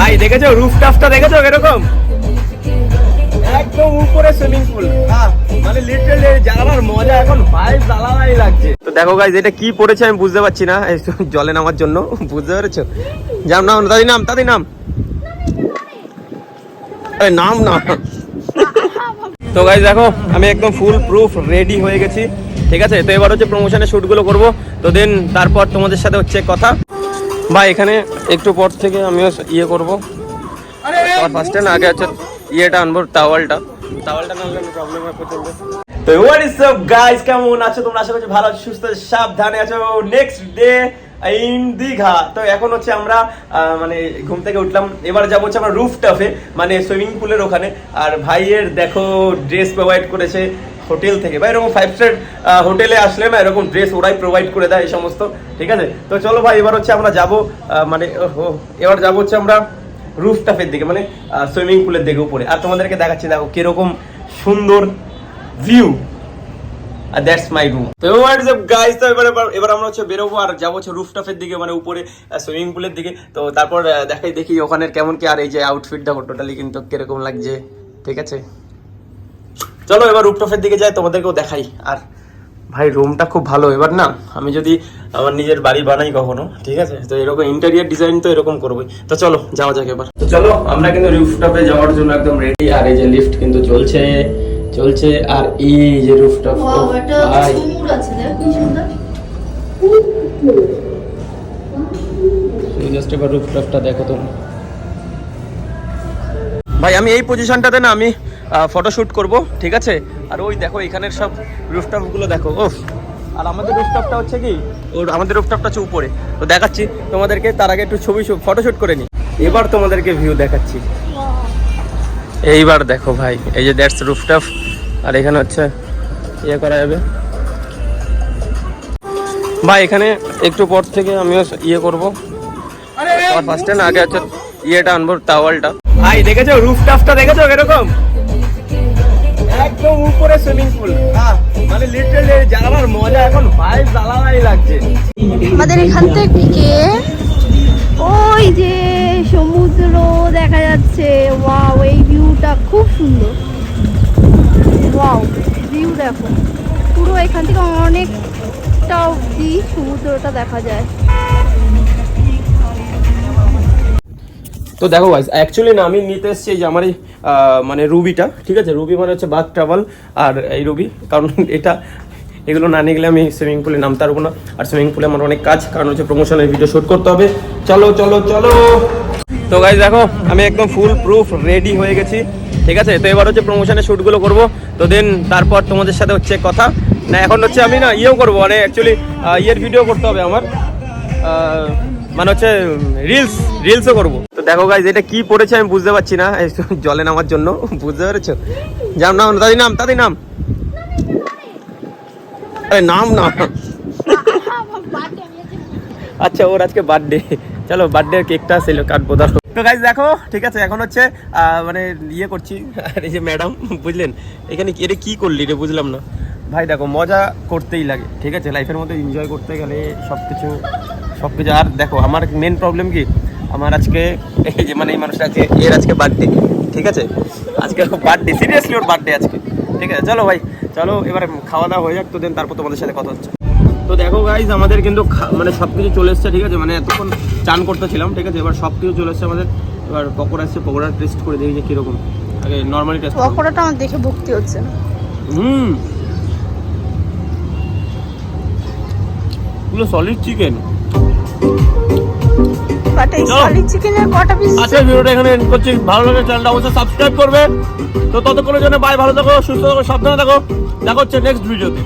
ভাই, দেখেছ? রুফ টপটা দেখেছ এরকম একদম উপরে সুইমিং পুল মানে লিটারালি জানালার মজা এখন ভাইব আলাদাই লাগছে। তো দেখো গাইজ এটা কি পড়েছে আমি বুঝতে পারছি না। জলে নামার জন্য, বুঝতে পেরেছ? যাম নাম তাদের নাম তাদের নাম। আরে, নাম না। তো গাইজ দেখো, আমি একদম ফুল প্রুফ রেডি হয়ে গেছি। ঠিক আছে? তো এবার হচ্ছে প্রমোশনের শ্যুটগুলো করব। তো দেন তারপর তোমাদের সাথে হচ্ছে কথা। বা এখানে একটু পর থেকে আমিও ইয়ে করব। ফার্স্টে না আগে হচ্ছে ইয়েটা আনব, টাওয়ালটা। তো কেমন আছো তোমরা? আশা ভালো সুস্থ সাবধানে আছো। Next day Digha. তো এখন হচ্ছে আমরা মানে ঘুম থেকে উঠলাম। এবার যাব হচ্ছে আমরা রুফ মানে সুইমিং পুলের ওখানে। আর ভাইয়ের দেখো ড্রেস প্রোভাইড করেছে। হোটেল থেকে বা এরকম ফাইভ স্টার হোটেলে আসলে না এরকম ড্রেস ওরাই প্রোভাইড করে দেয় এই সমস্ত, ঠিক আছে? তো চলো ভাই, এবার হচ্ছে আমরা যাব মানে এবার যাব হচ্ছে আমরা রুফটপের দিকে মানে সুইমিং পুলের দিকে উপরে। আর তোমাদেরকে দেখাচ্ছি, দেখো কীরকম সুন্দর ভিউ আর দ্যাটস মাই তো গাইস তো এবার আমরা হচ্ছে বেরোবো আর যাব হচ্ছে দিকে মানে উপরে সুইমিং পুলের দিকে। তো তারপর দেখাই, দেখি ওখানে কেমন কি, আর এই যে আউটফিট দেখো টোটালি কিন্তু কীরকম লাগছে, ঠিক আছে? চলো এবার রুফটপের দিকে যাই তোমাদেরকেও দেখাই। আর ভাই রুমটা খুব ভালো। এবার না আমি যদি আমার নিজের বাড়ি বানাই কখনো ঠিক আছে? তো এরকম ইন্টেরিয়ার ডিজাইন তো এরকম করবোই। তো চলো যাওয়া যাক এবার। তো চলো আমরা কিন্তু রুফটপে যাওয়ার জন্য একদম রেডি আর এই যে লিফট কিন্তু চলছে চলছে। আর এই যে রুফটপ এটা ভাই। সুন্দর আছে দেখ কি সুন্দর। জাস্ট এবার রুফটপটা দেখো তুমি ভাই আমি এই পজিশনটাতে না আমি ফটোশুট করব ঠিক আছে? আর ওই দেখো এখানের সব রুফটপগুলো দেখো ওফ আর আমাদের রুফটপটা হচ্ছে কি? ওর আমাদের রুফটপটা হচ্ছে উপরে। তো দেখাচ্ছি তোমাদেরকে তার আগে একটু ছবি ফটোশ্যুট করে নি। এবার তোমাদেরকে ভিউ দেখাচ্ছি। এইবার দেখো ভাই এই যে দ্যাটস রুফটপ আর এখানে হচ্ছে ইয়ে করা যাবে। ভাই এখানে একটু পর থেকে আমিও ইয়ে করব। আর ফার্স্টে না আগে হচ্ছে ইয়েটা আনব টাওয়ালটা ভাই দেখেছ? রুফটপটা দেখেছ? এরকম একদম উপরে সুইমিং পুল মানে লিটারালি জানালার মজা এখন ভাইব আলাদাই লাগছে। আমাদের এখান থেকে ওই যে সমুদ্র দেখা যাচ্ছে। ওয়াও এই ভিউটা খুব সুন্দর। ওয়াও ভিউ দেখো। পুরো এখান থেকে অনেকটা অবধি সমুদ্রটা দেখা যায়। তো দেখো গাইস অ্যাকচুয়ালি না, আমি নিতে এসেছি যে আমার এই মানে রুবিটা, ঠিক আছে? রুবি মানে হচ্ছে বাথ ট্রাভেল আর এই রুবি, কারণ এটা, এগুলো না নিয়ে গেলে আমি সুইমিং পুলে নামতে পারব না। আর সুইমিং পুলে আমার অনেক কাজ, কারণ হচ্ছে প্রমোশনের ভিডিও শ্যুট করতে হবে। চলো চলো চলো! তো গাইস দেখো, আমি একদম ফুল প্রুফ রেডি হয়ে গেছি, ঠিক আছে? তো এবার হচ্ছে প্রমোশনের শ্যুটগুলো করব। তো দেন তারপর তোমাদের সাথে হচ্ছে কথা। না, এখন হচ্ছে আমি না, ইয়েও করব মানে অ্যাকচুয়ালি ইয়ের ভিডিও করতে হবে আমার। মানে হচ্ছে রিলস রিলসও করব। তো দেখো গাইজ এটা কি পড়েছে আমি বুঝতে পারছি না। জলে নামার জন্য, বুঝতে পেরেছ? যাম নাম তাদের নাম তাদের নাম। আরে, নাম না। আচ্ছা ওর আজকে বার্থডে চলো বার্থডে কেকটা ছিল কাটবো, ধরো। তো গাইজ দেখো, ঠিক আছে, এখন হচ্ছে মানে ইয়ে করছি। আর এই যে ম্যাডাম বুঝলেন? এখানে এটা কি করলি রে, বুঝলাম না। ভাই, দেখো, মজা করতেই লাগে, ঠিক আছে? লাইফের মধ্যে এনজয় করতে গেলে সব কিছু সব কিছু আর দেখো আমার মেন প্রবলেম কি? আমার আজকে এই যে মানে এই মানুষটা আজকে এর আজকে বার্থডে ঠিক আছে? আজকে বার্থডে সিরিয়াসলি ওর বার্থডে আজকে ঠিক আছে? চলো ভাই চলো এবার খাওয়া দাওয়া হয়ে যাক তো দেন তারপর তোমাদের সাথে কথা হচ্ছে। তো দেখো গাইজ আমাদের কিন্তু মানে সব কিছু চলে এসছে ঠিক আছে? মানে এতক্ষণ চান করতেছিলাম ঠিক আছে? এবার সব কিছু চলে এসছে আমাদের। এবার পকোড়া এসছে পকোড়া টেস্ট করে দেখি যে কীরকম। আগে নর্মালি টেস্ট পকোড়াটা আমার দেখে ভক্তি হচ্ছে না। হুম। পুরো সলিড চিকেন বাট এই চিকেনের কটা পিস আচ্ছা ভিডিওটা এখানে এন্ড করছি। ভালো লাগে চ্যানেলটা অবশ্যই সাবস্ক্রাইব করবে। তো ততক্ষণের জন্য বাই ভালো থাকো সুস্থ থাকো সাবধানে থাকো। দেখা হচ্ছে নেক্সট ভিডিওতে